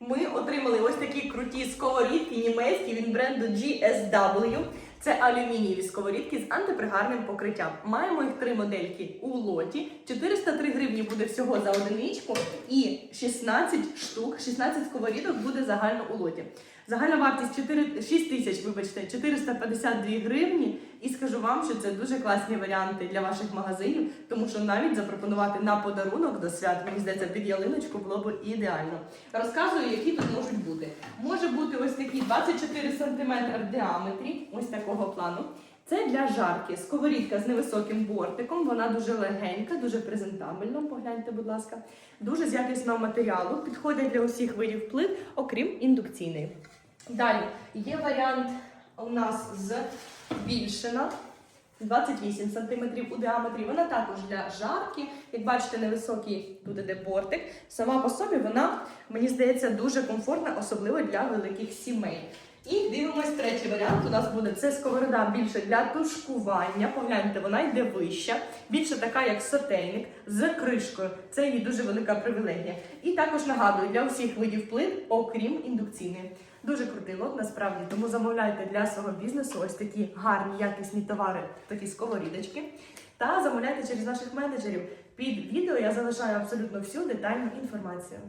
Ми отримали ось такі круті сковорідки німецькі від бренду GSW. Це алюмінієві сковорідки з антипригарним покриттям. Маємо їх три модельки у лоті. 403 гривні буде всього за одиничку, і 16 штук, 16 сковорідок буде загально у лоті. Загальна вартість 4, 6 тисяч, вибачте, 452 гривні. І скажу вам, що це дуже класні варіанти для ваших магазинів, тому що навіть запропонувати на подарунок до свят, мені здається, під ялиночку було б ідеально. Розказую, які тут можуть бути. Може бути ось такі 24 см в діаметрі, ось такого плану. Це для жарки. Сковорідка з невисоким бортиком. Вона дуже легенька, дуже презентабельна. Погляньте, будь ласка. Дуже з якісного матеріалу. Підходить для усіх видів плит, окрім індукційної. Далі є варіант у нас з більшина. 28 см у діаметрі. Вона також для жарки. Як бачите, невисокий тут іде бортик. Сама по собі вона, мені здається, дуже комфортна, особливо для великих сімей. І дивимось третій варіант. У нас буде це сковорода більше для тушкування. Погляньте, вона йде вища, більше така, як сотейник, з кришкою. Це її дуже велика привілегія. І також нагадую для усіх видів плит, окрім індукційної. Дуже крутий лот насправді, тому замовляйте для свого бізнесу ось такі гарні якісні товари, такі сковорідочки. Та замовляйте через наших менеджерів. Під відео я залишаю абсолютно всю детальну інформацію.